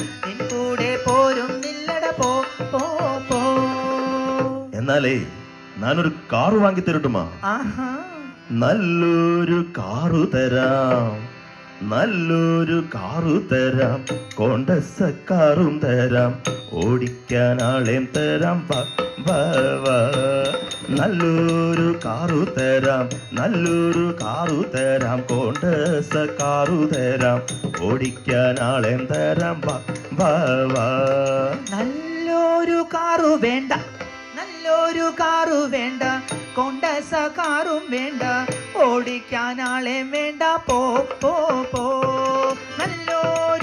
നിൻ കൂടെ പോരുന്നില്ലട പോ പോ പോ. എന്നാലേ ഞാനൊരു കാറ് വാങ്ങി തരട്ടുമാ? ആഹാ. നല്ലൊരു കാറു തരാം. നല്ലൊരു കാറു തരാം. കോണ്ടസ കാറും തരാം. ഓടിക്കാൻ ആളെയും തരാം. വാ, വാ, വാ. നല്ലൊരു കാറു തരാം നല്ലൊരു കാറു തരാം കോണ്ടസ കാറു തരാം ഓടിക്കാൻ ആളെ തരാം വാ, വാ, വാ. നല്ലൊരു കാറു വേണ്ട നല്ലൊരു കാറു വേണ്ട കൊണ്ടസ കാറും വേണ്ട ഓടിക്കാൻ ആളെ വേണ്ട പോ പോ പോ നല്ലൊരു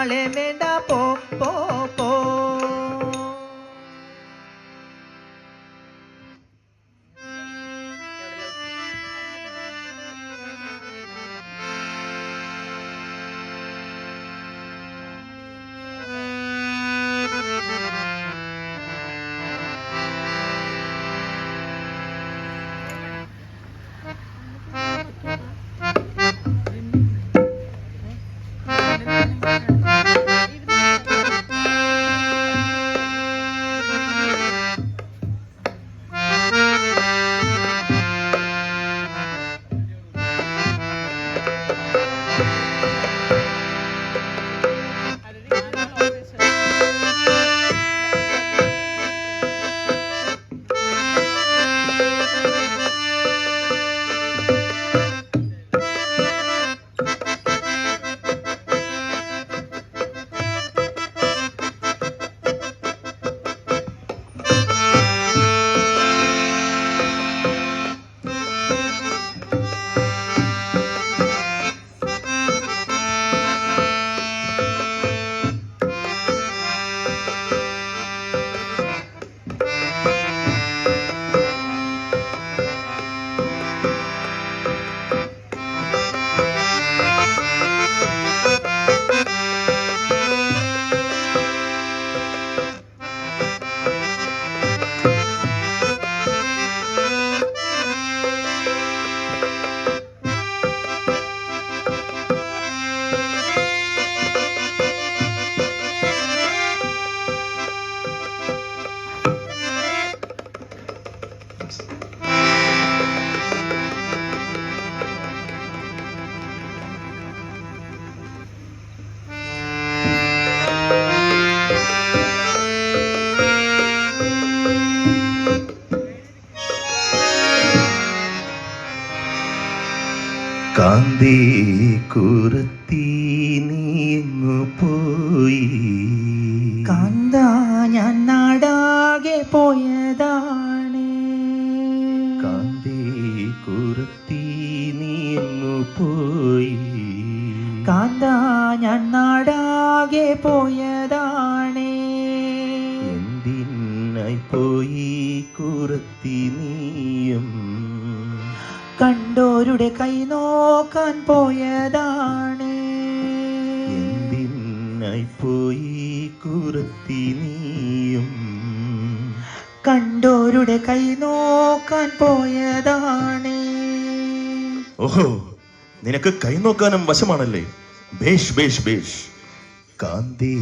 ഓടിക്കാൻ ആളെ വേണ്ട പോ പോ പോ. കാന്തി കുറത്തി നീങ്ങു പോയി. കാന്ത ഞാൻ നാടാകെ പോയതാണ്. കാന്തി കുറത്തി നീങ്ങു പോയി. കാന്ത ഞാൻ നാടാകെ പോയതാണ്. എന്തിനായി പോയി കുറത്തി നീയും? കണ്ടോരുടെ കൈ നോക്കാൻ പോയതാണ്. എന്തിനായി പോയി കുറത്തി നീയും? കണ്ടോരുടെ കൈ നോക്കാൻ പോയതാണ്. ഓഹോ നിനക്ക് കൈ നോക്കാനും വശമാണല്ലേ? ബേഷ് ബേഷ് ബേഷ്. കാന്തി